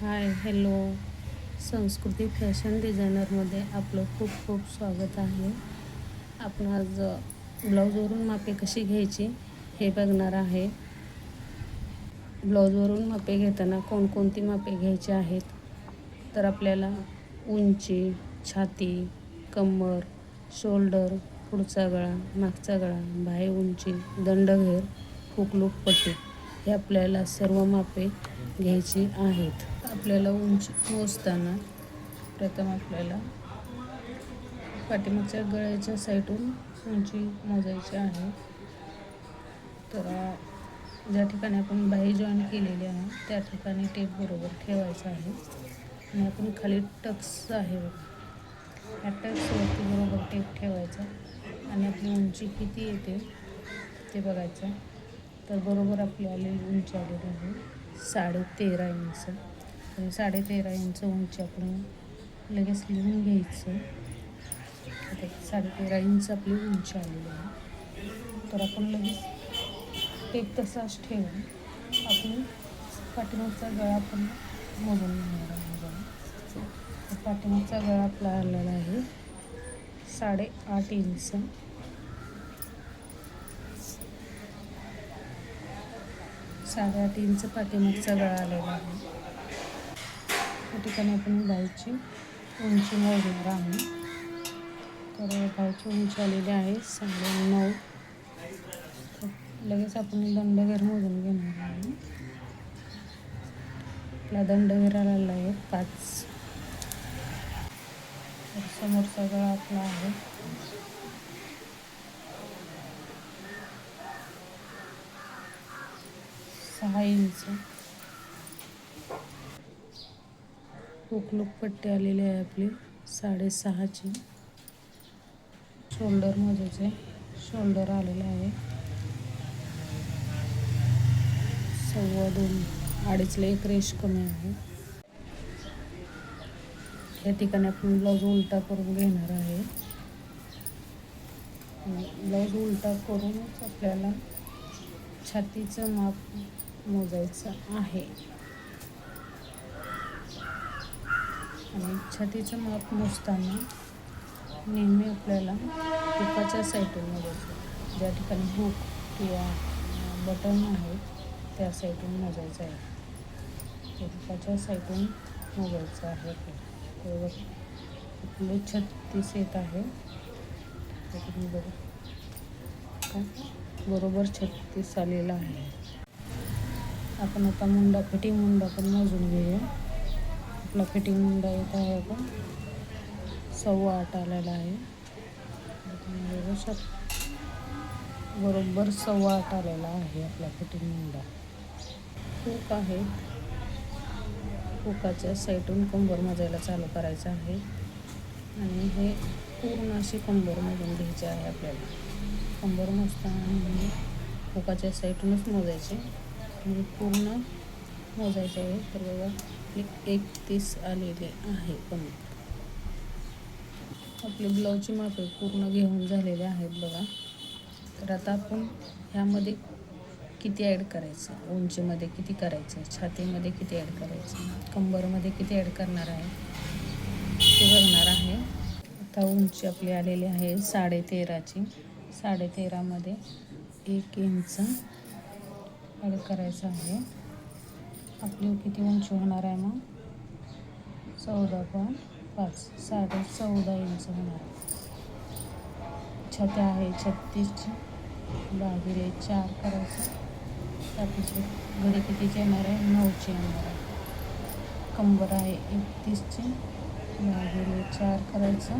Hi hello. संस्कृती fashion डिझायनरमध्ये आपलं खूप खूप स्वागत आहे. आपण आज ब्लाऊजवरून मापे कशी घ्यायची हे बघणार आहे. ब्लाऊजवरून मापे घेताना कोणकोणती मापे घ्यायची आहेत? तर आपल्याला उंची छाती कंबर शोल्डर पुढचा गळा मागचा गळा बाहे उंची दंडघेर हुकलूक पट्टी. हे आपल्याला सर्व मापे घ्यायची आहेत. आपल्याला उंची मोजताना प्रथम आपल्याला पाठीमागच्या गळ्याच्या साईडून उंची मोजायची आहे. तर ज्या ठिकाणी आपण बाही जॉईन केलेली आहे त्या ठिकाणी टेप बरोबर ठेवायचं आहे. आणि आपण खाली टक्स आहे ह्या टक्सवरती बरोबर टेप ठेवायचा. आणि आपली उंची किती येते ते बघायचं. तर बरोबर आपली आलेली उंची आलेली आहे साडेतेरा इंच. तर साडेतेरा इंच उंची आपण लगेच लिहून घ्यायचं. आता इंच आपली उंची आलेली आहे. तर आपण लगेच टेप तसाच ठेवून आपण पाठीमागचा गळा आपण मोजून घेणार आहे पाठीमागचा गळा आपला आलेला आहे साडे आठ इंच. साडेआठ इंच पाठीमागचा गळा आलेला आहे. त्या ठिकाणी आपण बाईची उंची मोजणार आहे तर बाईची उंची आलेली आहे साडे नऊ लगेच आपण दंडघेर मोजून घेणार आहे आपला दंडघेर आलेला आहे पाच. समोरचा गळा आपला आहे. सहा इंच हुकलूक पट्टी आलेली आहे आपली साडेसहाची. शोल्डर मोजायचे शोल्डर आलेलं आहे. सव्वा दोन अडीचला एक रेश कमी आहे. या ठिकाणी आपण ब्लाऊज उलटा करून घेणार आहे. ब्लाऊज उलटा करूनच आपल्याला छातीचं माप मोजायचं आहे. आणि छातीचं माप मोजताना नेहमी आपल्याला हुकाच्या साईडून मोजायचं. ज्या ठिकाणी हुक किंवा बटन आहे त्या साईडून मोजायचं आहे. ते साईडून मोजायचं आहे. आपल्याला आपले छत्तीस येत आहे. बरोबर छत्तीस आलेलं आहे. आपण आता मुंडा फिटिंग मुंडा पण मोजून घेऊया. आपला फिटिंग मुंडा येत आहे आपण सव्वा आठ आलेला आहे. बरोबर सव्वा आठ आलेला आहे आपला फिटिंग मुंडा. हुक आहे. हुकाच्या साईडून कंबर मजायला चालू करायचं आहे. आणि हे पूर्ण अशी कंबर मोजून घ्यायची आहे आपल्याला. कंबर मोजताना हुकाच्या साईडूनच मोजायचे. म्हणजे पूर्ण मोजायचं आहे. तर बघा एक एक तीस आलेले आहे. पण आपले ब्लाऊजची मापे पूर्ण घेऊन झालेले आहेत बघा. तर आता आपण ह्यामध्ये किती ॲड करायचं? उंचीमध्ये किती करायचं? छातीमध्ये किती ॲड करायचं? कंबरमध्ये किती ॲड करणार आहे? ते बघणार आहे. आता उंची आपली आलेली आहे साडेतेराची. साडेतेरामध्ये एक इंच ॲड करायचं आहे. आपली किती उंची होणार आहे मग? चौदा पॉईंट पाच साडे चौदा इंच होणार छत्या आहे छत्तीसची भागिले चार करायचं. छातीची घडी कितीची येणार आहे? नऊची येणार आहे. कंबर आहे एकतीसची भागिले चार करायचं.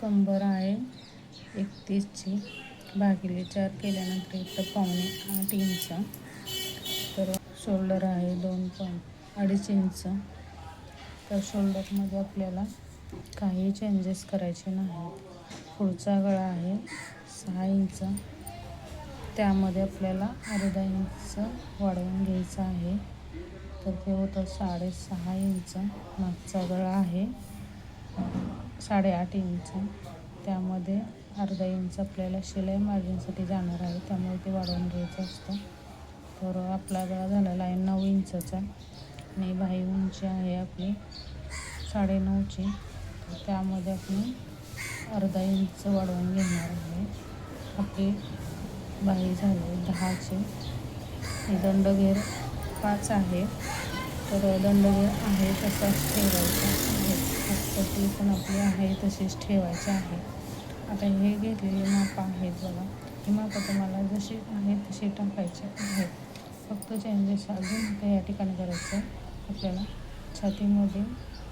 कंबर आहे एकतीसची भागिले चार केल्यानंतर इथं पावणे आठ इंच. तर शोल्डर आहे दोन पॉईंट अडीच इंच. तर शोल्डरमध्ये आपल्याला काही चेंजेस करायचे नाही. पुढचा गळा आहे सहा इंच. त्यामध्ये आपल्याला अर्धा इंच वाढवून घ्यायचं आहे. तर ते होतं साडेसहा इंच. मागचा गळा आहे साडेआठ इंच. त्यामध्ये अर्धा इंच आपल्याला शिलाई मार्जिनसाठी जाणार आहे त्यामुळे ते वाढवून घ्यायचं असतं. तर आपला गळा झालेला आहे नऊ इंचचा आणि बाही उंची आहे आपली साडेनऊची. त्यामध्ये आपण अर्धा इंच वाढवून घेणार आहे. आपली बाही झाली दहाचे. दंडघेर पाच आहे. तर दंडघेर आहे तसाच ठेवायचा आहे. ती पण आपली आहे तशीच ठेवायची आहे. आता हे घेतलेले माप आहेत बघा. हे मापं तुम्हाला जशी आहे तशी टाकायचे आहेत. फक्त चेंजेस अजून या ठिकाणी करायचं आहे. आपल्याला छातीमध्ये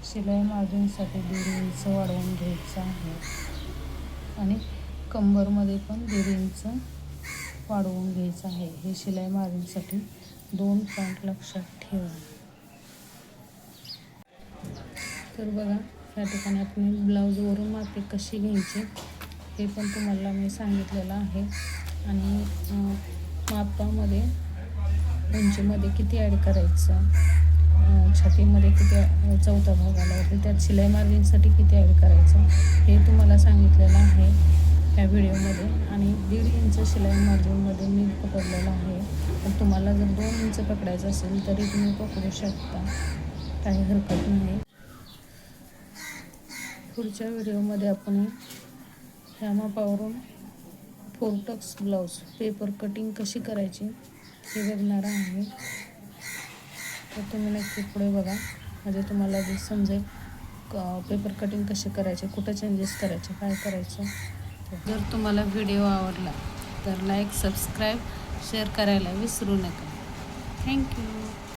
शिलाई मार्जिनसाठी दीड इंच वाढवून घ्यायचं आहे. आणि कंबरमध्ये पण दीड इंच वाढवून घ्यायचं आहे. हे शिलाई मार्जिनसाठी दोन पॉईंट लक्षात ठेवा. तर बघा या ठिकाणी आपण ब्लाऊजवरून माती कशी घ्यायची? हे पण तुम्हाला मी सांगितलेलं आहे. आणि मापामध्ये उंचीमध्ये किती ॲड करायचं? छातीमध्ये किती चौथा भाग आला होता. त्यात शिलाई मार्जिनसाठी किती ॲड करायचं? हे तुम्हाला सांगितलेलं आहे या व्हिडिओमध्ये. आणि दीड इंच शिलाई मार्जिनमध्ये मी पकडलेलं आहे. पण तुम्हाला जर दोन इंच पकडायचं असेल तरी तुम्ही पकडू शकता. काही हरकत नाही. पुढच्या व्हिडिओमध्ये आपण ह्या पावरून four tucks blouse paper cutting कशी करायची हे बघणार आहे. तर तुम्ही नक्की पुढे बघा. म्हणजे तुम्हाला जे समजेल क पेपर कटिंग कशी करायचे कुठं चेंजेस करायचे काय करायचं. जर तुम्हाला व्हिडिओ आवडला तर लाईक सबस्क्राईब शेअर करायला विसरू नका. थँक्यू